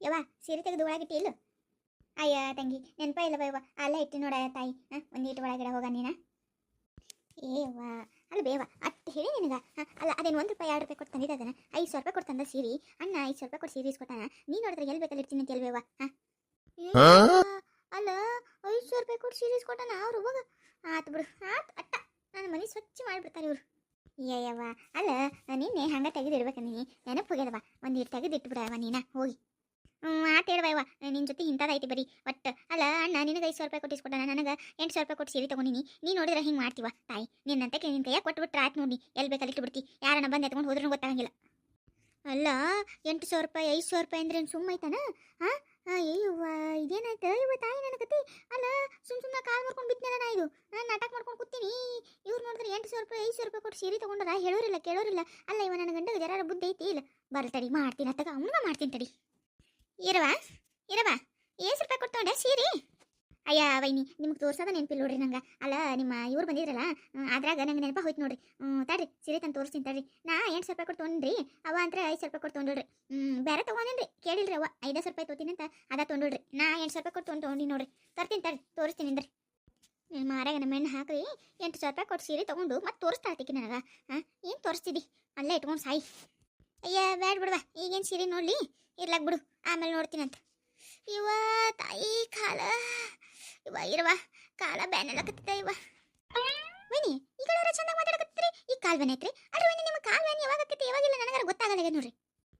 ಯವ್ವ ಸೀರೆ ತೆಗೆದು ಒಳಗಿಟ್ಟಿ ಇಲ್ಲ. ಅಯ್ಯ ತಂಗಿ ನೆನಪ ಇಲ್ಲವ ಯವ್ವ? ಅಲ್ಲ ಇಟ್ಟು ನೋಡ ತಾಯಿ. ಹಾಂ ಒಂದೀಟು ಒಳಗಡೆ ಹೋಗ ನೀನ. ಏವ್ವ ಅಲ್ಲ ಬೇವ ಅತ್ತ ಹೇಳಿ ನಿನಗ. ಅಲ್ಲ ಅದೇನು ಒಂದು ರೂಪಾಯಿ ಎರಡು ರೂಪಾಯಿ ಕೊಟ್ಟು ಅದನ ಐದು ಸಾವಿರ ರೂಪಾಯಿ ಕೊಟ್ಟು ತಂದ ಸೀರೆ. ಅಣ್ಣ ಐದು ಸಾವಿರ ರೂಪಾಯಿ ಕೊಟ್ಟು ಸೀರೆ ಇಸ್ಕೊಟ್ಟಾನ ನೀ ನೋಡಿದ್ರೆ ಎಲ್ಲಿ ಬೇಕಲ್ಲಿ ಇರ್ತೀನಿ ಅಂತ ಹೇಳ್ಬೇವ ಹಾಂ. ಅಲ್ಲ ಐದು ಸಾವಿರ ರೂಪಾಯಿ ಕೊಟ್ಟು ಸೀರೆ ಇಸ್ಕೊಟ್ಟಾನ ಅವ್ರು ಹೋಗ. ಆತು ಬಿಡು ಆತು ಅಟ್ಟ. ನನ್ನ ಮನೆ ಸ್ವಚ್ಛ ಮಾಡಿಬಿಡ್ತಾರೆ ಇವ್ರು. ಅಯ್ಯವ್ವ ಅಲ್ಲ ನಿನ್ನೆ ಹಂಗೆ ತೆಗೆದಿರ್ಬೇಕು ನೀ ನೆನಪು ಹೋಗ್ಯದವ ಒಂದು ಇಟ್ಟು ತೆಗೆದಿಟ್ಬಿಡವ ನೀನ ಹೋಗಿ. ಹ್ಞೂ ಆತ ಹೇಳ್ಬವ ನಿನ್ನ ಜೊತೆ ಇಂಥದ್ದು ಬರೀ, ಒಟ್ಟು. ಅಲ್ಲ, ಅಣ್ಣ, ನಿನಗೆ ಐದು ಸಾವಿರ ರೂಪಾಯಿ ಕೊಟ್ಟಿಸ್ಕೊಟ್ಟಾನ ನನಗೆ ಎಂಟು ಸಾವಿರ ರೂಪಾಯಿ ಕೊಟ್ಟು ಸೀರೆ ತೊಗೊಂಡಿನಿ. ನೀ ನೋಡಿದ್ರೆ ಹಿಂಗೆ ಮಾಡ್ತೀವ, ತಾಯಿ. ನಿನ್ನಂತೆ ನಿನ್ನ ಕೈಯಾಗ ಕೊಟ್ಬಿಟ್ರೆ ಆಯ್ತು ನೋಡಿ ಎಲ್ಲಿ ಬೇಕಲ್ಲಿ ಬಿಡ್ತಿ ಯಾರನ್ನ ಬಂದು ಎತ್ಕೊಂಡು ಹೋದ್ರೂ ಗೊತ್ತಾಗಂಗಿಲ್ಲ. ಅಲ್ಲ, ಎಂಟು ಸಾವಿರ ರೂಪಾಯಿ, ಐದು ಸಾವಿರ ರೂಪಾಯಿ ಅಂದ್ರೆ ಏನು ಸುಮ್ಮೈತಾನ ಹಾಂ ಅಯ್ಯವ್ವ ಇದೇನಾಯ್ತು? ಇವ ತಾಯಿ ನನ್ನ ಅಲ್ಲ, ಸುಮ್ ಸುಮ್ಮನೆ ಕಾಲ್ ಮಾಡ್ಕೊಂಡು ಬಿತ್ತನಲ್ಲ ನಾ ಇದು. ನಾನು ನಾಟಕ ಮಾಡ್ಕೊಂಡು ಕೂತೀನಿ. ಇವ್ರು ನೋಡಿದ್ರೆ ಎಂಟು ಸಾವಿರ ರೂಪಾಯಿ, ಐದು ಸಾವಿರ ರೂಪಾಯಿ ಕೊಟ್ಟು ಸೀರೆ ತೊಗೊಂಡ್ರ? ಹೇಳೋರಿಲ್ಲ, ಕೇಳೋರಿಲ್ಲ. ಅಲ್ಲ, ಇವ ನನ್ನ ಗಂಡಗೆ ಜರಾರ ಬುದ್ಧಿ ಐತಿ? ಇಲ್ಲ. ಬರ್ ತಡಿ, ಮಾಡ್ತೀನಿ ಅತ್ತಾಗ. ಅವನಿಗೆ ಮಾಡ್ತೀನಿ ತಡಿ. ಇರವ ಇರವ ಏಸು ರೂಪಾಯಿ ಕೊಡ್ತೊಂಡೆ ಸೀರೆ? ಅಯ್ಯ, ವೈನಿ, ನಿಮ್ಗೆ ತೋರ್ಸೋದ ನೆನಪಿಲ್ಲ ನೋಡ್ರಿ ನಂಗೆ. ಅಲ್ಲ, ನಿಮ್ಮ ಇವ್ರು ಬಂದಿದ್ರಲ್ಲ ಅದ್ರಾಗ ನಂಗೆ ನೆನಪ ಹೋಯ್ತು ನೋಡ್ರಿ. ತಡ್ರಿ, ಸೀರೆ ತಂದು ತೋರಿಸ್ತೀನಿ ತಡ್ರಿ. ನಾ ಎಂಟು ಸಾವಿರ ರೂಪಾಯಿ ಕೊಟ್ಟು ತೊಗೊಂಡ್ರಿ ಅವ ಅಂತ ಐದು ಸಾವಿರ ರೂಪಾಯಿ ಕೊಟ್ಟು ಹ್ಞೂ ಬೇರೆ ತೊಗೊಂಡೇನ್ರಿ ಕೇಳಿಲ್ರಿ ಅವ ಐದು ಸಾವಿರ ರೂಪಾಯಿ ತೊತೀನಿ ಅಂತ ಅದ ತೊಗೊಂಡ್ರಿ ನಾ ಎಂಟು ಸಾವಿರ ರೂಪಾಯಿ ಕೊಟ್ಟು ತೊಗೊಂಡು ತೊಗೊಂಡಿ ನೋಡ್ರಿ. ತರ್ತೀನಿ ತಡ್ರಿ, ತೋರಿಸ್ತೀನಿ ಅಂದ್ರಿ ಮಾರಾಗ ನಮ್ಮ ಹೆಣ್ಣು ಹಾಕ್ರಿ. ಎಂಟು ಸಾವಿರ ರೂಪಾಯಿ ಕೊಟ್ಟು ಸೀರೆ ತೊಗೊಂಡು ಮತ್ತೆ ತೋರಿಸ್ತಾ ಇರ್ತೀಕಿ ನನಗೆ. ಹಾಂ, ಏನು ತೋರಿಸ್ತಿದ್ದಿ ಅಲ್ಲೇ ಇಟ್ಕೊಂಡು ಸಾಯಿ. ಅಯ್ಯ, ಬ್ಯಾಡ್ ಬಿಡುವ, ಈಗೇನು ಸೀರೆ ನೋಡ್ಲಿ? ಇರ್ಲಾಕ್ ಬಿಡು. ಆಮೇಲೆ ನೋಡ್ತೀನಂತ. ಇವ ತಾಯಿ ಕಾಲ, ಇವ ಇರವ ಕಾಲ ಬ್ಯಾನಲಕತ್ತಿದ ಇವ. ವೇಣಿ ಈ ಚೆನ್ನಾಗಿ ಮಾತಾಡಕತ್ತೀರಿ ಈ ಕಾಲ್ ಬ್ಯಾನ್ ಐತ್ರಿ? ಅಲ್ರಿ ವೈನಿ, ನಿಮ್ಮ ಕಾಲ್ ಬ್ಯಾನ್ ಯಾವಾಗ ಆಕೈತಿ ಯಾವಾಗಿಲ್ಲ ನನಗಾರ ಗೊತ್ತಾಗಲ್ಲ ನೋಡ್ರಿ.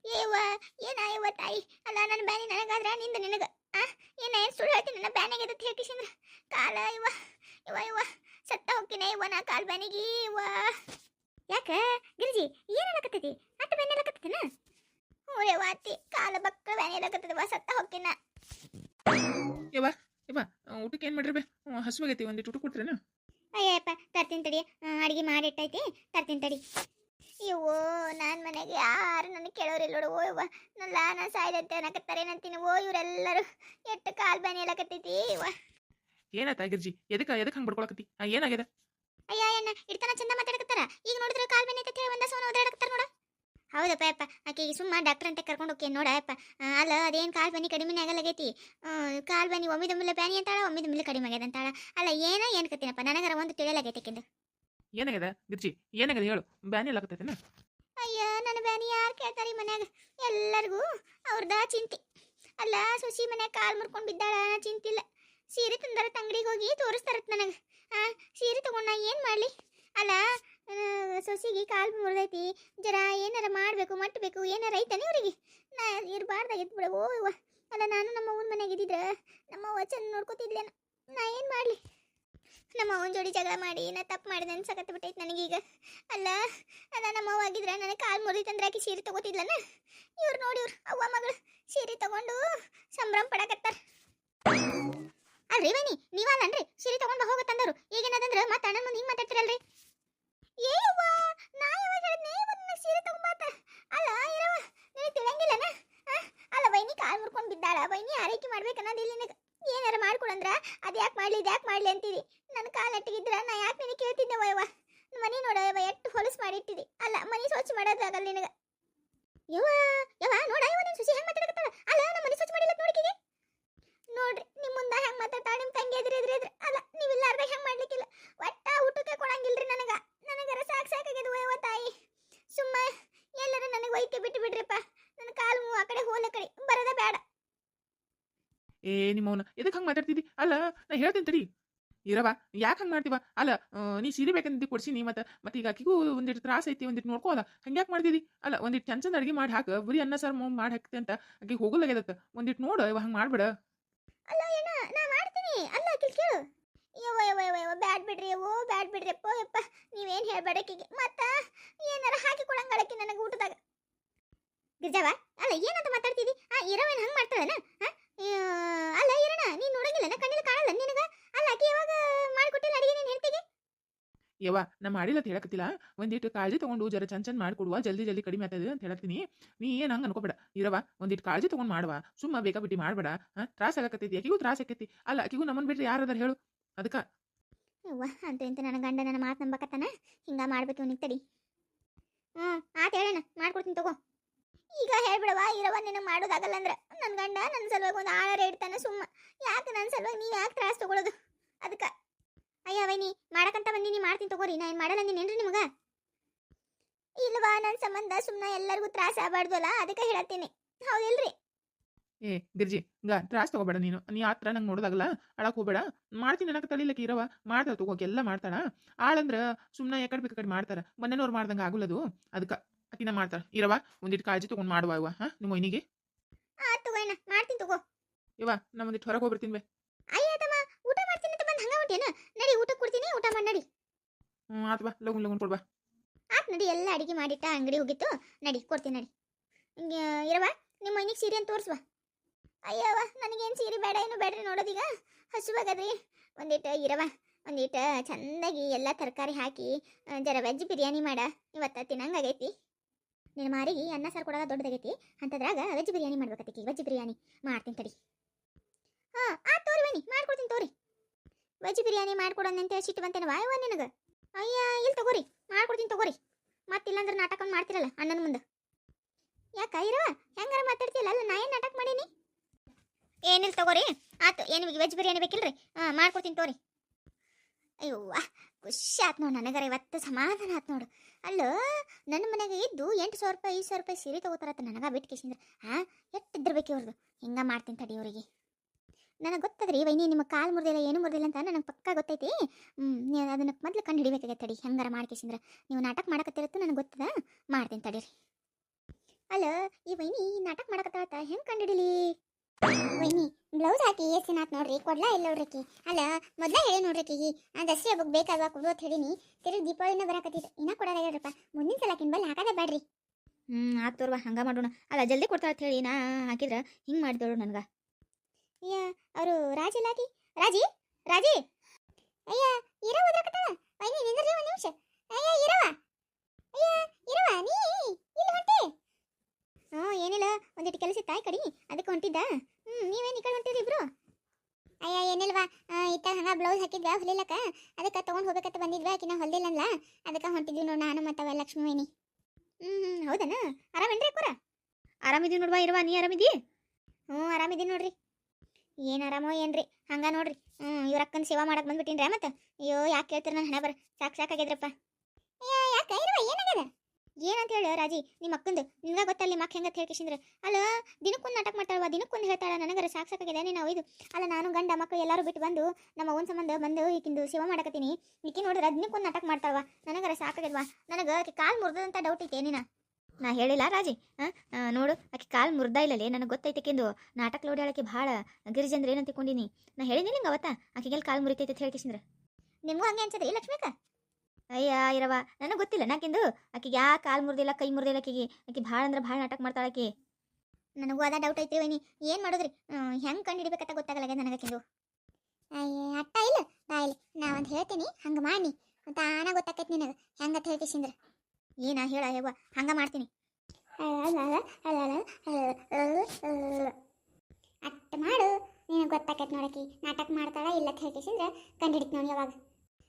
ಏವ, ಏನ ಇವ ತಾಯಿ? ಅಲ್ಲ ನನ್ನ ಬ್ಯಾನಿ ನನಗಾದ್ರೆ, ನಿಂದ ನಿನಗ. ಆ, ಏನ, ಏನು ಸುಳ್ಳು ಹೇಳ್ತೀನಿ ನನ್ನ ಬ್ಯಾನಿಗೆ ಅಂತ ಹೇಳ್ಕಿಸಿಂದ್ರ ಕಾಲ ಇವ ಇವ ಇವ. ಸತ್ತ ಹೋಗ್ತೀನಿ ಇವ, ನಾ ಕಾಲ್ ಬ್ಯಾನಿಗೆ ಇವ. ಯಾಕ, ಗಿರಿಜಿ ಏನಾಗತ್ತೈತಿ ಅಟ್ಟ ಬೆನ್ನಲಕತ್ತನ ಹ್ಞೂ ವಾತಿ ಕಾಲ ಬಕ್ಕ ಬ್ಯಾನಿಲಕತ್ತದ ಸತ್ತ ಹೊಕ್ಕಿನ ಯವ್ವ ಯವ್ವ ಊಟಕ್ಕೆ ಏನು ಮಾಡಿರ್ಬೇ? ಹಸುವಾಗೈತಿ ಒಂದಿಟ್ಟು ಊಟ ಕೊಡ್ತೀರೇನು? ಅಯ್ಯಪ್ಪ ತರ್ತೀನಿ ತಡಿ. ಅಡಿಗೆ ಮಾಡಿಟ್ಟೈತಿ ತರ್ತೀನಿ ತಡಿ. ಇವ್ವೋ ನಾನು ಮನೆಗೆ ಯಾರು ನನಗೆ ಕೇಳೋರಿಲ್ಲ ನೋಡು ಓ ಯವ್ವ ನನ್ನ ನಾನು ಸಾಯ್ದಂತೆ ಅನ್ನಕತ್ತಾರೆ ನಂತೀನಿ ಓ ಇವರೆಲ್ಲರೂ ಎಟ್ಟು ಕಾಲು ಬ್ಯಾನಿ ಹೇಳಕತ್ತೈತಿ ಇವ್ವ. ಏನಾಯ್ತಾ ಗಿರ್ಜಿ ಎದಕ್ಕೆ ಎದಕ್ಕೆ ಹಂಗೆ ಬಡ್ಕೊಳಕತ್ತಿ? ಏನಾಗ್ಯದ? ಅಯ್ಯ ಏನ ಇಡ್ತಾನ ಚಂದ ಮಾತಾಡಕತ್ತಾರ? ಈಗ ನೋಡಿದ್ರೆ ಕಾಲ್ ಬೆನ್ನ ಅಂತ ಹೇಳಿ ಒಂದ ಸೋನ ಓದಾಡಕತ್ತಾರ ನೋಡ. ಹೌದಪ್ಪ ಅಪ್ಪ ಆಕೆಗೆ ಸುಮ್ಮ ಡಾಕ್ಟರ್ ಅಂತ ಕರ್ಕೊಂಡು ಹೋಗಿ ನೋಡ ಅಪ್ಪ ಅಲ್ಲ ಅದೇನು ಕಾಲ್ ಬನ್ನಿ ಕಡಿಮೆನೇ ಆಗಲಾಗೈತಿ? ಕಾಲ್ ಬನ್ನಿ ಒಮ್ಮಿದೊಮ್ಮಿಲೆ ಬ್ಯಾನಿ ಅಂತಾಳ ಒಮ್ಮಿದೊಮ್ಮಿಲೆ ಕಡಿಮೆ ಆಗ್ಯದ ಅಂತಾಳ. ಅಲ್ಲ ಏನೋ ಏನು ಕತ್ತೀನಪ್ಪ ನನಗರ ಒಂದು ತಿಳಿಯಲಾಗೈತೆ ಕಿಂದು. ಏನಾಗ್ಯದ? ಗಿರ್ಜಿ ಏನಾಗ್ಯದ ಹೇಳು? ಬ್ಯಾನಿ ಎಲ್ಲಾಕತ್ತೈತೇನ ಅಯ್ಯ ನನ್ನ ಬ್ಯಾನಿ ಯಾರು ಕೇಳ್ತಾರೆ ಮನ್ಯಾಗ? ಎಲ್ಲರಿಗೂ ಅವ್ರದ ಚಿಂತೆ. ಅಲ್ಲ ಸುಶಿ ಮನ್ಯಾಗ ಕಾಲು ಮುರ್ಕೊಂಡು ಬಿದ್ದಾಳ ಚಿಂತೆ ಚಿಂತಿಲ್ಲ. ಸೀರೆ ತಂದಾರ ತಂಗಡಿಗೆ ಹೋಗಿ ತೋರಿಸ್ತಾರತ್ ನನಗೆ. ಆ ಸೀರೆ ತಗೊಂಡ ಏನು ಮಾಡಲಿ? ಅಲ್ಲ ಸೊಸಿಗೆ ಕಾಲು ಮುರಿದೈತಿ. ಜರ ಏನಾರ ಮಾಡಬೇಕು ಮಟ್ಟಬೇಕು ಏನಾರ ಐತಾನೆ ಅವ್ರಿಗೆ ನಾ ಇರಬಾರ್ದಾಗಿತ್ತು ಬಿಡ ಓ ಅಲ್ಲ ನಾನು ನಮ್ಮ ಅವ್ವನ ಮನೆಗೆ ಇದ್ದಿದ್ರೆ ನಮ್ಮ ಅವ್ವ ನೋಡ್ಕೋತಿದ್ಲೇನ. ನಾ ಏನು ಮಾಡಲಿ? ನಮ್ಮ ಅವನ ಜೋಡಿ ಜಗಳ ಮಾಡಿ, ನಾ ತಪ್ಪು ಮಾಡಿದೆ ಸಕತ್ತು ಬಿಟ್ಟೈತೆ ನನಗೀಗ. ಅಲ್ಲ ಅಲ್ಲ ನಮ್ಮ ಅವ್ವ ಆಗಿದ್ರೆ ನನಗೆ ಕಾಲು ಮುರಿತಂದ್ರೆ ಆಕೆ ಸೀರೆ ತಗೋತಿದ್ಲನ? ಇವ್ರು ನೋಡಿ ಇವ್ರು ಅವ್ವ ಮಗಳು ಸೀರೆ ತಗೊಂಡು ಸಂಭ್ರಮ ಪಡಕತ್ತಾರ. ಅಲ್ರಿ ಬನ್ನಿ ನೀವಲ್ಲನ್ರಿ ಸೀರೆ ತಗೊಂಡು ಹೋಗತ್ತಂದರು ಈಗೇನದಂದ್ರೆ ಮತ್ತೆ ಅಣ್ಣನ ಮುಂದೆ ಹಿಂಗೆ ಮಾತಾಡ್ತಿರಲ್ರಿ? ಏವ್ವ ನಾ ಯಾವಾಗ ಹೇಳಿದ್ನೆ ಇವನ್ನ ಸೀರೆ ತಗೊಂಬಾತ ಅಲ್ಲ ಇರವ ನಿನಗೆ ತಿಳಿಯಂಗಿಲ್ಲನ? ಅಲ್ಲ, ಬೈನಿ ಕಾಲು ಮುರ್ಕೊಂಡು ಬಿದ್ದಾಳ, ಬೈನಿ ಆರೈಕೆ ಮಾಡ್ಬೇಕನ್ನೋದಿಲ್ಲ ನಿನಗೆ. ಏನಾರ ಮಾಡ್ಕೊಡಂದ್ರ ಅದು ಯಾಕೆ ಮಾಡ್ಲಿ, ಇದು ಯಾಕೆ ಮಾಡ್ಲಿ ಅಂತೀರಿ? ನನ್ನ ಕಾಲು ಅಟ್ಟಿಗಿದ್ರ ನಾ ಯಾಕೆ ನಿನಗೆ ಕೇಳ್ತಿದ್ದೆ ವಯವ ಮನೆ ನೋಡವ ಎಷ್ಟು ಹೊಲಸು ಮಾಡಿಟ್ಟಿದಿ. ಅಲ್ಲ, ಮನಿ ಸ್ವಚ್ಛ ಮಾಡೋದಾಗಲ್ಲ ನಿನಗ. ಯವ್ವ ಯವ್ವ, ನೋಡ ಇವ ನಿನ್ ಸುಸಿ ಹೆಂಗೆ ಮಾತಾಡಕತ್ತಾಳ? ಅಲ್ಲ ನಮ್ಮ ಮನೆ ಸ್ವಚ್ಛ ಮಾಡಿಲ್ಲ ನೋಡಿಕಿಗೆ ನೋಡ್ರಿ ನಿಮ್ಮ ಮುಂದ ಹೆಂಗ್ ಮಾತಾಡ್ತಾಳ ನಿಮ್ ತಂಗಿ ಎದ್ರಿ ಎದ್ರಿ ಎದ್ರಿ. ಅಲ್ಲ ನೀವಿಲ್ಲಾರ್ದಾಗ ಹೆಂಗ್ ಮಾಡ್ಲಿಕ್ಕಿಲ್ಲ? ಒಟ್ಟ ಊಟಕ್ಕೆ ಕೊಡಂಗಿಲ್ರಿ ನನಗ. ನನಗರ ಸಾಕ್ ಸಾಕಾಗ್ಯದ ಯವ್ವ ತಾಯಿ. ಸುಮ್ಮ ಎಲ್ಲರ ನನಗೆ ಒಯ್ಕೆ ಬಿಟ್ಟು ಬಿಡ್ರಿಪ್ಪ. ನನ್ನ ಕಾಲು ಆ ಕಡೆ ಹೋಲ ಕಡೆ. ಬರದ ಬೇಡ. ಏ ನಿಮ್ಮವನ ಎದಕ್ಕೆ ಹಂಗೆ ಮಾತಾಡ್ತಿದ್ದಿ? ಅಲ್ಲ ನಾ ಹೇಳ್ತೀನಿ ತಡಿ. ಇರವ ಯಾಕೆ ಹಂಗೆ ಮಾಡ್ತೀವ? ಅಲ್ಲ ನೀ ಸೀರೆ ಬೇಕಂತ ಕೊಡ್ಸಿನಿ ಮತ್ತೆ ಮತ್ತೆ ಈಗ ಅಕ್ಕಿಗೂ ಒಂದಿಟ್ಟು ತ್ರಾಸ ಐತಿ ಒಂದಿಟ್ಟು ನೋಡ್ಕೋಲ್ಲ ಹಂಗ್ಯಾಕೆ ಮಾಡ್ತಿದ್ದಿ? ಅಲ್ಲ ಒಂದಿಟ್ಟು ಚಂದ ಚಂದ ಅಡುಗೆ ಮಾಡಿ ಹಾಕ ಬರೀ ಅನ್ನ ಸಾರು ಮಾಡಿ ಹಾಕ್ತಿ ಅಂತ ಅಕ್ಕಿ ಹೋಗಲಾಗ್ಯದತ್ತ ಒಂದಿಟ್ಟು ನೋಡು ಇವ ಹಂಗೆ ಮಾಡ್ಬೇಡ. ಅಲ್ಲ ಏನ ನಾ ಮಾಡ್ತೀನಿ. ಅಲ್ಲ ಅಕ್ಕಿ ಕೇಳು. ಯವ್ವ ಯವ್ವ ಬ್ಯಾಡ್ ಬಿಡ್ರಿ ಓ ಬ್ಯಾಡ್ ಬಿಡ್ರಿ. ಅಪ್ಪ ಯಪ್ಪ, ನೀವೇನು ಹೇಳ್ಬೇಡಕ್ಕಿಗೆ ಮತ್ತ ಏನಾರ ಹಾಕಿ ಕೊಡಂಗಳಕ್ಕೆ ನನಗೆ ಊಟದಾಗ. ಗಿರ್ಜಾವ, ಅಲ್ಲ, ಏನಂತ ಮಾತಾಡ್ತಿದ್ದಿ ಆ ಇರವೇನು ಹಂಗೆ ಮಾಡ್ತಾಳನ? ಅಲ್ಲ ಇರಣ ನೀನು ನೋಡಂಗಿಲ್ಲನ? ಕಣ್ಣಿಲ್ಲ ಕಾಣಲ್ಲ ನಿನಗ? ಅಲ್ಲ, ಆಕಿ ಯಾವಾಗ ಮಾಡಿಕೊಟ್ಟಿಲ್ಲ ಅಡಿಗೆ ನೀನು ಹೇಳ್ತಿಗೆ ಯವ್ವ, ನಾ ಮಾಡಿಲ್ಲ ಅಂತ ಹೇಳಕತ್ತಿಲ್ಲ. ಒಂದಿಟ್ಟು ಕಾಳಜಿ ತಗೊಂಡು ಜರ ಚಂದ ಚಂದ ಮಾಡಿಕೊಡುವ. ಜಲ್ದಿ ಜಲ್ದಿ ಕಡಿಮೆ ಆಗ್ತದೆ ಅಂತ ಹೇಳತ್ತೀನಿ. ನೀ ಏನು ಹಂಗೆ ಅನ್ಕೋಬೇಡ. ಇರವ ಒಂದಿಟ್ಟು ಕಾಳಜಿ ತಗೊಂಡು ಮಾಡುವ. ಸುಮ್ಮ ಬೇಕಾ ಬಿಟ್ಟು ಮಾಡಬೇಡ. ಹಾಂ ತ್ರಾಸ ಆಗಕತ್ತೈತಿ. ಆಕಿಗೂ ತ್ರಾಸ ಆಕೈತಿ. ಅಲ್ಲ, ಆಕಿಗೂ ನಮ್ಮನ್ನು ಬಿಟ್ಟರೆ ಯಾರಾದ್ರೂ ಹೇಳು. ಅದಕ್ಕೆ? ಅವ್ವ ಅಂತ ನನ್ನ ಗಂಡ ನನ್ನ ಮಾತು ನಂಬಕತ್ತಾನ? ಹಿಂಗ ಮಾಡ್ಬೇಕು ನಿಂಗೆ ತಡಿ. ಹ್ಞೂ ಆತ ಹೇಳಣ್ಣ, ಮಾಡ್ಕೊಡ್ತೀನಿ ತಗೋ. ಈಗ ಹೇಳ್ಬಿಡವಾ ಇರವ ನಿನಗೆ ಮಾಡೋದಾಗಲ್ಲ ಅಂದ್ರೆ. ನನ್ನ ಗಂಡ ನನ್ನ ಸಲುವಾಗಿ ಒಂದು ಆಳರ ಇಡ್ತಾನೆ ಸುಮ್ಮ. ಯಾಕೆ ನನ್ನ ಸಲುವಾಗಿ ನೀವು ಯಾಕೆ ತ್ರಾಸ ತಗೊಳ್ಳೋದು ಅದಕ್ಕೆ. ಅಯ್ಯ, ವೈನಿ, ಮಾಡಕಂತ ಬಂದೀನಿ ಮಾಡ್ತೀನಿ ತಗೋರಿ. ನಾ ಏನು ಮಾಡಲ್ಲ ಅಂದಿನೇನ್ರಿ ನಿಮಗೆ? ಇಲ್ವಾ ನನ್ನ ಸಂಬಂಧ ಸುಮ್ಮನೆ ಎಲ್ಲರಿಗೂ ತ್ರಾಸ ಆಗಬಾರ್ದು ಅಲ್ಲ? ಅದಕ್ಕೆ ಹೇಳತ್ತೀನಿ. ಹೌದಿಲ್ರಿ ಏ ಗಿರ್ಜಿ ಗಾ ತ್ರಾಸ್ ತಗೋಬೇಡ ನೀನು. ನೀ ಆ ಥರ ನಂಗೆ ನೋಡೋದಾಗಲ್ಲ ಅಳಕ್ ಹೋಗ್ಬೇಡ. ಮಾಡ್ತೀನಿ ಅನ್ನಕ್ಕೆ ತಳಿಲಕ್ಕೆ ಇರವ ಮಾಡ್ತಾಳೆ ತಗೋಕೆ ಎಲ್ಲ ಮಾಡ್ತಾಳ. ಆಳಂದ್ರೆ ಸುಮ್ಮನೆ ಯಾಕಡೆ ಬೇಕು ಕಡೆ ಮಾಡ್ತಾರ. ಮನೆಯವ್ರು ಮಾಡ್ದಂಗೆ ಆಗುಲ್ಲದು ಅದಕ್ಕೆ ಆಕಿನ ಮಾಡ್ತಾರ ಇರವ ಒಂದಿಟ್ಟು ಕಾಳಜಿ ತೊಗೊಂಡು ಮಾಡುವ ಇವ ಹಾಂ ನಿಮ್ಮ ಒಯ್ನಿಗೆ ಆ ತಗೋಣ ಮಾಡ್ತೀನಿ ತಗೋ. ಇವ ನಮ್ಮ ಒಂದಿಟ್ಟು ಹೊರಗೆ ಹೋಗ್ಬಿಡ್ತೀನಿ ಬೇ. ಅಯ್ಯ ತಮ್ಮ ಊಟ ಮಾಡ್ತೀನಿ ಅಂತ ಬಂದು ಹಂಗ ಹೊಂಟೇನ? ನಡಿ ಊಟ ಕೊಡ್ತೀನಿ ಊಟ ಮಾಡಿ ನಡಿ. ಹ್ಞೂ ಆತು ಬಾ ಲಗುನ್ ಲಗುನ್ ಕೊಡ್ಬಾ ಆತ್ ನಡಿ ಎಲ್ಲ ಅಡಿಗೆ ಮಾಡಿಟ್ಟ ಅಂಗಡಿ ಹೋಗಿತ್ತು. ನಡಿ ಕೊಡ್ತೀನಿ ನಡಿ. ಇರವಾ ಇರವ ನಿಮ್ಮ ಮನೆಗೆ ಸೀರೆ ಅಂತ ತೋರಿಸುವ. ಅಯ್ಯವ್ವ, ನನಗೇನು ಸೀರೆ ಬೇಡ, ಏನು ಬೇಡ್ರಿ ನೋಡೋದೀಗ? ಹಸುವಾಗದ್ರಿ. ಒಂದಿಟ್ಟು ಇರವ ಒಂದಿಟ್ಟು ಚಂದಾಗಿ ಎಲ್ಲ ತರಕಾರಿ ಹಾಕಿ ಜರ ವೆಜ್ ಬಿರಿಯಾನಿ ಮಾಡ. ಇವತ್ತು ತಿನ್ನಂಗಾಗೈತಿ ನಿನ್ನ ಮಾರಿಗೆ ಅನ್ನ ಸಾರು ಕೊಡೋದ ದೊಡ್ಡದಾಗೈತಿ. ಅಂಥದ್ರಾಗ ವೆಜ್ ಬಿರಿಯಾನಿ ಮಾಡ್ಬೇಕತ್ತಿ ವೆಜ್ ಬಿರಿಯಾನಿ. ಮಾಡ್ತೀನಿ ತಡಿ. ಹಾಂ, ಆ, ತೋರಿ ಬನ್ನಿ, ಮಾಡ್ಕೊಡ್ತೀನಿ ತೋರಿ. ವೆಜ್ ಬಿರಿಯಾನಿ ಮಾಡ್ಕೊಡೋಣಂತ ಸಿಟ್ಟು ಬಂತೇನೆ ವಾಯವ್ವ ನಿನಗೆ? ಅಯ್ಯ ಇಲ್ಲಿ ತಗೋರಿ, ಮಾಡ್ಕೊಡ್ತೀನಿ ತಗೋರಿ. ಮತ್ತಿಲ್ಲಾಂದ್ರೆ ನಾಟಕ ಮಾಡ್ತಿರಲ್ಲ ಅಣ್ಣನ ಮುಂದೆ. ಯಾಕ ಇರವ ಹೆಂಗಾರ ಮಾತಾಡ್ತಿಲ್ಲ ಅಲ್ಲ ನಾ ಏನಿಲ್ಲ ತಗೋರಿ. ಆತು, ಏನು ವೆಜ್ ಬಿರಿಯಾನಿ ಬೇಕಿಲ್ರಿ? ಹಾಂ, ಮಾಡ್ಕೊಡ್ತೀನಿ ತೋರಿ. ಅಯ್ಯವ್ವ ಖುಷಿ ಆತ್ ನೋಡು ನನಗರ, ಇವತ್ತು ಸಮಾಧಾನ ಆತ್ ನೋಡು. ಅಲ್ಲ ನನ್ನ ಮನೆಗೆ ಇದ್ದು ಎಂಟು ಸಾವಿರ ರೂಪಾಯಿ, ಐದು ಸಾವಿರ ರೂಪಾಯಿ ಸೀರೆ ತಗೋತಾರತ್ತ ನನಗೆ ಬಿಟ್ಟು ಕೇಸಿಂದ್ರೆ. ಹಾಂ ಎಷ್ಟಿದ್ದಿರ್ಬೇಕು ಇವ್ರದ್ದು ಹಿಂಗೆ ಮಾಡ್ತೀನಿ ತಡಿ ಇವರಿಗೆ ನನಗೆ ಗೊತ್ತದ್ರಿ ವೈನಿ ನಿಮ್ಮ ಕಾಲು ಮುರಿದಿಲ್ಲ, ಏನು ಮುರಿದಿಲ್ಲ ಅಂತ ನನಗೆ ಪಕ್ಕಾ ಗೊತ್ತೈತಿ. ಹ್ಞೂ ಅದನ್ನ ಮೊದಲು ಕಂಡು ಹಿಡಿಬೇಕಾಗತ್ತೆ ತಡಿ, ಹೆಂಗಾರ ಮಾಡ್ಕೇಸಿಂದ್ರೆ ನೀವು ನಾಟಕ ಮಾಡಕತ್ತಿರತ್ತು ನನಗೆ ಗೊತ್ತದ? ಮಾಡ್ತೀನಿ ತಡೀರಿ. ಅಲ್ಲ, ಈ ವೈನಿ ನಾಟಕ ಮಾಡಕತ್ತಾತ ಹೆಂಗೆ ಕಂಡಿಡಿಲಿ ವೈನಿ ಬ್ಲೌಸ್ ಹಾಕಿ ಎಷ್ಟು ನೋಡ್ರಿ ಕೊಡ್ಲಾ ಇಲ್ಲ ನೋಡ್ರಿ ಅಲ್ಲ ಮೊದ್ಲ ಹೇಳಿ ನೋಡ್ರಿ ಆಕಿಗೆ ಆ ದಸರಾ ಹಬ್ಬಕ್ಕೆ ಬೇಕಾಗ ಕೊಡು ಅಂತ ಹೇಳಿನಿ. ತಿರುಗಿ ದೀಪಾವಳಿನ ಬರಕತ್ತಿತ್ತು ಇನ್ನ ಕೊಡೋದ ಹೇಳ್ರಪ್ಪ. ಮುಂದಿನ ಸಲ ಕಿಂಬಲ್ ಹಾಕದ ಬೇಡ್ರಿ ಹ್ಮ್ ಆಗ್ತೋರ್ವ ಹಂಗ ಹಂಗೆ ಮಾಡೋಣ. ಅಲ್ಲ ಜಲ್ದಿ ಕೊಡ್ತಾರ ಅಂತ ಹೇಳಿ ನಾ ಹಾಕಿದ್ರ ಹಿಂಗ್ ಮಾಡಿದಳು ನನಗೆ. ಅಯ್ಯ ಅವರು ರಾಜ ಇಲ್ಲಾಕಿ ರಾಜಿ? ರಾಜಿ? ಅಯ್ಯ ಇರ ಓದ್ರಕತ್ತಾಳ ವೈನಿ ನಿಂದ್ರಿ ಒಂದು ನಿಮಿಷ. ಅಯ್ಯ ಇರವ ಅಯ್ಯ ಇರವ ನೀ ಇಲ್ಲಿ ಹೊಂಟಿ. ಹ್ಞೂ ಏನಿಲ್ಲ ಒಂದಿಟ್ಟು ಕೆಲಸ ತಾಯಿ ಕಡಿ? ಅದಕ್ಕೆ ಹೊಂಟಿದ್ದ ಹ್ಞೂ ನೀವೇನು ಈ ಕಡೆ ಹೊಂಟಿರಿ ಇಬ್ರು? ಅಯ್ಯ ಏನಿಲ್ವಾ? ಇತ್ತ ಹಂಗ ಬ್ಲೌಸ್ ಹಾಕಿದ್ವಾ ಹೊಲಿಲಕ್ಕ? ಅದಕ್ಕೆ ತೊಗೊಂಡು ಹೋಗ್ಬೇಕಂತ ಬಂದಿದ್ವಾ ಆಕಿನ ಹೊಲ್ದಿಲ್ಲಲ್ಲ ಅದಕ್ಕೆ ಹೊಂಟಿದ್ವಿ ನೋಡಿ ನಾನು ಮತ್ತವ ಲಕ್ಷ್ಮಿ ವೈನಿ ಹ್ಞೂ ಹ್ಞೂ ಹೌದನ? ಆರಾಮೇನ್ರಿ ಕೂರ ಆರಾಮಿದ್ದೀವಿ ನೋಡ್ವಾ ಇರವಾ ನೀ ಆರಾಮಿದಿ ಹ್ಞೂ ಆರಾಮಿದ್ದೀನಿ ನೋಡ್ರಿ. ಏನು ಆರಾಮೋ ಏನ್ರಿ? ಹಂಗ ನೋಡ್ರಿ. ಹ್ಞೂ ಇವ್ರ ಅಕ್ಕನ ಸೇವಾ ಮಾಡಕ್ಕೆ ಬಂದ್ಬಿಟ್ಟಿನ್ರಿ ಮತ್ತೆ? ಅಯ್ಯೋ ಯಾಕೆ ಕೇಳ್ತೀರಿ ನನ್ನ ಹಣ ಬರ ಸಾಕು ಸಾಕಾಗ್ಯದ್ರಪ್ಪ. ಯಾಕೆ? ಇರುವ ಏನಾಗ್ಯದ? ಏನಂತ ಹೇಳ ರಾಜಿ? ನಿಮ್ಮ ಅಕ್ಕಂದು. ನಿನ್ನ ಗೊತ್ತಲ್ಲಿ ನಿಮ್ಮ ಅಕ್ಕ ಹೇಳ್ಕೇಶಿಂದ್ರ ಹೇಳ್ಕೇಶಂದ್ರ ಅಲ್ಲ ದಿನಕ್ಕೊಂದು ನಾಟಕ ಮಾಡ್ತಾಳವ ದಿನಕ್ಕೊಂದು ಹೇಳ್ತಾಳ? ನನಗರ ಸಾಕು ಸಾಕಾಗಿದೆ ನೀನು ಇದು? ಅಲ್ಲ, ನಾನು ಗಂಡ ಮಕ್ಕಳು ಎಲ್ಲರೂ ಬಿಟ್ಟು ಬಂದು ನಮ್ಮ ಅವನ ಸಂಬಂಧ ಬಂದು ಈಕಿಂದು ಸೇವೆ ಮಾಡಕತ್ತೀನಿ. ಈಕಿ ನೋಡಿದ್ರೆ ದಿನಕ್ಕೊಂದು ನಾಟಕ ಮಾಡ್ತಾಳವ ನನಗರ ಸಾಕಾಗಿದ್ವ ನನಗೆ ಆಕೆ ಕಾಲು ಮುರಿದಂತ ಡೌಟ್ ಐತೆ ಏನಿನ ನಾ ಹೇಳಿಲ್ಲ ರಾಜಿ. ನೋಡು, ಆಕೆ ಕಾಲು ಮುರ್ದ ಇಲ್ಲಲೇ ನನಗೆ ಗೊತ್ತೈತೆಕೆಂದು ನಾಟಕ ಲೋಡ್ಯಾಳಕ್ಕೆ ಭಾಳ ಗಿರಿಜಂದ್ರೆ ಏನಂತ ನಾ ಹೇಳಿನಿ ನಿಂಗೆ ಅವತ್ತ? ಆಕೆಗೆಲ್ಲ ಕಾಲು ಮುರಿತೈತೆ ಅಂತ ಹೇಳ್ಕೇಸಿಂದ್ರೆ ನಿಮಗೂ ಹಂಗೆ ಅನ್ಸದ್ರಿ ಲಕ್ಷ್ಮಿಕ ಅಯ್ಯ ಇರವ ನನಗೆ ಗೊತ್ತಿಲ್ಲ. ನಾಕಿಂದು? ಆಕಿಗೆ ಯಾ ಕಾಲು ಮುರಿದಿಲ್ಲ, ಕೈ ಮುರಿದಿಲ್ಲ ಆಕಿಗೆ. ಆಕೆ ಭಾಳ ಅಂದ್ರೆ ಭಾಳ ನಾಟಕ ಮಾಡ್ತಾಳೆ ಆಕಿ. ನನಗೂ ಅದ ಡೌಟ್ ಐತ್ರಿ ವೈನಿ. ಏನು ಮಾಡೋದ್ರಿ? ಹೆಂಗೆ ಕಂಡು ಹಿಡಿಬೇಕಂತ ಗೊತ್ತಾಗಲ್ಲ ನನಗಕ್ಕಿಂದು ಅಯ್ಯ, ಅಟ್ಟ ಇಲ್ಲ. ಬಾಯಿಲಿ ನಾ ಒಂದು ಹೇಳ್ತೀನಿ. ಹಂಗೆ ಮಾಡಿ ತಾನ ಗೊತ್ತಾಕೈತಿ ನಿನಗೆ. ಹೆಂಗತ್ ಹೇಳ್ಕೇಸಿಂದ್ರ ಏನ ಹೇಳ ಹೇವ ಹಂಗೆ ಮಾಡ್ತೀನಿ. ಅಟ್ಟ ಮಾಡು. ನಿನಗೆ ಗೊತ್ತಾಕೈತಿ ನೋಡಕಿ ನಾಟಕ ಮಾಡ್ತಾಳ ಇಲ್ಲ ಅಂತ ಹೇಳ್ಕೇಸಿಂದ್ರ ಕಂಡು ಹಿಡಿತು ನೋಡಿ ಯಾವಾಗ.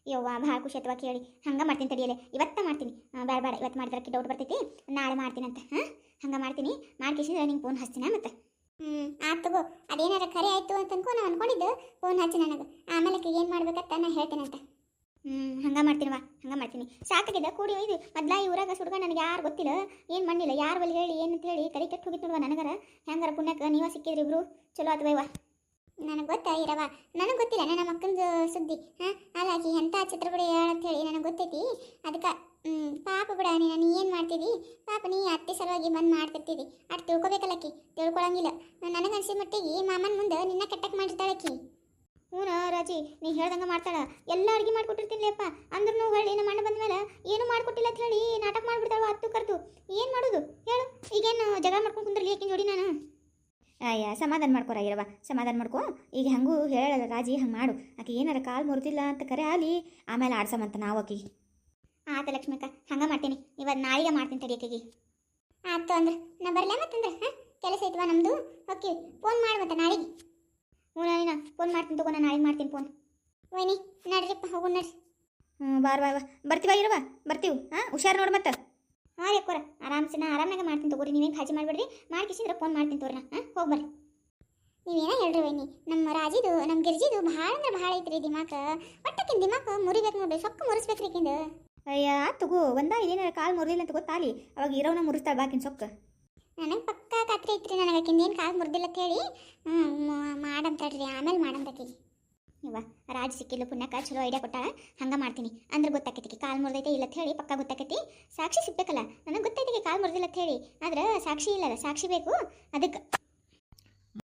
ಯವ್ವ ಭಾಳ ಖುಷಿ ಅಥವಾ ಕೇಳಿ. ಹಂಗೆ ಮಾಡ್ತೀನಿ ತಡಿಯಲೆ ಇವತ್ತ ಮಾಡ್ತೀನಿ. ಬೇಡ ಬೇಡ ಇವತ್ತು ಮಾಡಿದ್ರಕ್ಕೆ ಡೌಟ್ ಬರ್ತೈತಿ. ನಾಳೆ ಮಾಡ್ತೀನಿ ಅಂತ. ಹಾಂ? ಹಂಗೆ ಮಾಡ್ತೀನಿ. ಮಾಡ್ಕೇಶ್ ನಿಂಗೆ ಫೋನ್ ಹಚ್ತೀನಿ ಮತ್ತೆ? ಹ್ಞೂ ಆತು ತಗೋ. ಅದೇನಾರ ಖರೆ ಆಯಿತು ಅಂತ ಅನ್ಕೊ, ನಾನು ಅನ್ಕೊಂಡಿದ್ದು ಫೋನ್ ಹಚ್ಚಿ ನನಗೆ. ಆಮೇಲೆ ಏನು ಮಾಡ್ಬೇಕಂತ ನಾ ಹೇಳ್ತೇನಂತ ಹ್ಞೂ ಹಂಗೆ ವಾ. ಹಂಗೆ ಮಾಡ್ತೀನಿ. ಸಾಕಾಗಿದೆ, ಕೂಡಿ ಒಯ್ದು. ಮೊದ್ಲ ಈ ಊರಾಗ ಸುಡ್ಗ ನನಗೆ ಯಾರು ಗೊತ್ತಿಲ್ಲ. ಏನು ಮಣ್ಣಿಲ್ಲ. ಯಾರು ಬಲ್ಲಿ ಹೇಳಿ ಏನು ಅಂತ ಹೇಳಿ ಕರಿ ಕೆಟ್ಟು ಹೋಗಿತ್ತು ನೋಡುವ ನನಗರ. ಹೆಂಗಾರ ಪುಣ್ಯಕ್ಕೆ ನೀವ ಸಿಕ್ಕಿದ್ರಿ ಇಬ್ರು? ಚಲೋ ಆತು ಇವ ನನಗೆ ಗೊತ್ತಾ ಇರವ ನನಗೆ ಗೊತ್ತಿಲ್ಲ, ನನ್ನ ಮಕ್ಕಂದು ಸುದ್ದಿ. ಹಾಂ? ಹಾಗಾಗಿ ಎಂಥ ಚಿತ್ರಗಳು ಅಂತ ಹೇಳಿ ನನಗೆ ಗೊತ್ತೈತಿ. ಅದಕ್ಕೆ ಪಾಪ ಬಿಡ, ನೀನು ನೀ ಏನು ಮಾಡ್ತಿದ್ದಿ ಪಾಪ ನೀ ಅತ್ತೆ ಸಲುವಾಗಿ ಬಂದು ಮಾಡ್ತಿರ್ತಿದ್ದಿ ಅಟ್ ತಿಳ್ಕೊಬೇಕಲ್ಲಕ್ಕಿ ತಿಳ್ಕೊಳಂಗಿಲ್ಲ. ನನಗೆ ಅನ್ಸಿದ ಮಟ್ಟಿಗೆ ಮಾಮನ ಮುಂದೆ ನಿನ್ನ ಕೆಟ್ಟಕ್ಕೆ ಮಾಡಿರ್ತಾಳಕ್ಕಿ ಹ್ಞೂ ರಾಜಿ, ನೀ ಹೇಳ್ದಂಗೆ ಮಾಡ್ತಾಳ. ಎಲ್ಲ ಅಡುಗೆ ಮಾಡ್ಕೊಟ್ಟಿರ್ತೀನಿಲೇಪ್ಪ ಅಂದ್ರೂ ಹೊಳ್ಳಿ ನಮ್ಮ ಅಣ್ಣ ಬಂದಮೇಲೆ ಏನು ಮಾಡ್ಕೊಟ್ಟಿಲ್ಲ ಅಂತ ಹೇಳಿ ನಾಟಕ ಮಾಡ್ಬಿಡ್ತಾಳ ಹತ್ತು ಕರೆದು. ಏನು ಮಾಡೋದು? ಹೇಳು. ಈಗೇನು ಜಗಳ ಮಾಡ್ಕೊಂಡು ಕುಂದ್ರಲಿ ಯಾಕೆ ಜೋಡಿ ನಾನು? ಅಯ್ಯ ಸಮಾಧಾನ ಮಾಡ್ಕೋ ಇರವ ಸಮಾಧಾನ ಮಾಡ್ಕೊ. ಈಗ ಹಂಗೂ ಹೇಳಲ್ಲ ರಾಜಿ ಹಂಗೆ ಮಾಡು. ಆಕೆ ಏನಾರ ಕಾಲು ಮುರಿದಿಲ್ಲ ಅಂತ ಕರೆ ಆಲಿ ಆಮೇಲೆ ಆಡ್ಸಮಂತ ನಾವು ಆಕಿಗೆ ಆತ ಲಕ್ಷ್ಮಕ್ಕ ಹಂಗೆ ಮಾಡ್ತೀನಿ. ಇವತ್ತು ನಾಳೆಗೆ ಮಾಡ್ತೀನಿ ತಡಿ ಆಕೆಗೆ. ಆಯ್ತು ಅಂದ್ರೆ ನಾ ಬರಲೇ ಮತ್ತಂದ್ರೆ ಹಾಂ? ಕೆಲಸ ಐತವಾ ನಮ್ಮದು ಓಕೆ ಫೋನ್ ಮಾಡಿ ಮತ್ತೆ ನಾಳೆಗೆ. ಹ್ಞೂ ನಾನಿನ ಫೋನ್ ಮಾಡ್ತೀನಿ ತಗೋ ನಾ ನಾಳೆಗೆ ಮಾಡ್ತೀನಿ ಫೋನ್ ಓಯ್ನಿ ನಡ್ರಿಪ್ಪ ಹೋಗು ನಡ್ರಿ. ಹ್ಞೂ ಬಾರ್ ಬಾರ್ ಬಾ. ಬರ್ತೀವ ಇರವ ಬರ್ತೀವಿ ಹಾಂ? ಹುಷಾರು ನೋಡು ಮತ್ತೆ. ಹಾಂ ರೀ ಅಕ್ಕೋರ ಆರಾಮ್ಸೆ ನಾ ಆರಾಮಾಗ ಮಾಡ್ತೀನಿ ತಗೋರಿ. ನೀವೇನು ಕಾಜಿ ಮಾಡಬೇಡ್ರಿ. ಮಾಡ್ಕಿಸಿದ್ರೆ ಫೋನ್ ಮಾಡ್ತೀನಿ ತೋರಿ ನಾ. ಹಾಂ ಹೋಗಿ ಬರ್ರಿ. ನೀವೇನ ಹೇಳ್ರಿ ವೈನಿ ನಮ್ಮ ರಾಜಿದು ನಮ್ಮ ಗಿರ್ಜಿದು ಭಾಳ ಅಂದ್ರೆ ಭಾಳ ಐತ್ರಿ ದಿಮಾಕ. ಒಟ್ಟಕ್ಕಿನ ದಿಮಾಕ ಮುರಿಬೇಕು ನೋಡ್ರಿ ಸೊಕ್ಕ ಮುರಿಸ್ಬೇಕ್ರಿ ಕಿಂದು ಅಯ್ಯ ತಗೋ ಒಂದ ಇದೇನಾರ ಕಾಲು ಮುರಿದಿಲ್ಲ ಅಂತ ಗೊತ್ತಾಲಿ ಅವಾಗ ಇರೋನ ಮುರಿಸ್ತಾಳೆ ಬಾಕಿನ ಸೊಕ್ಕ. ನನಗೆ ಪಕ್ಕ ಖಾತ್ರಿ ಐತ್ರಿ ನನಗೆ ಆಕಿಂದ ಏನು ಕಾಲು ಮುರಿದಿಲ್ಲ ಅಂತ ಹೇಳಿ. ಹ್ಞೂ ಮಾಡಂತಾಳ್ರಿ ಆಮೇಲೆ ಮಾಡಂತಕಿ ಇವ ರಾಜ್ ಸಿಕ್ಕಿಲ್ಲ ಪುಣ್ಯಕ್ಕ, ಚಲೋ ಐಡಿಯಾ ಕೊಟ್ಟಾಳ. ಹಂಗೆ ಮಾಡ್ತೀನಿ. ಅಂದ್ರೆ ಗೊತ್ತಾಕೈತಿ ಕಾಲು ಮುರಿದೈತೆ ಇಲ್ಲ ಹೇಳಿ, ಪಕ್ಕ ಗೊತ್ತಾಕೈತಿ. ಸಾಕ್ಷಿ ಸಿಗ್ಬೇಕಲ್ಲ, ನನಗೆ ಗೊತ್ತೈತಿ ಕಾಲ್ ಮುರಿದಿಲ್ಲ ಅಂತ ಹೇಳಿ. ಆದ್ರೆ ಸಾಕ್ಷಿ ಇಲ್ಲಲ್ಲ, ಸಾಕ್ಷಿ ಬೇಕು. ಅದಕ್ಕೆ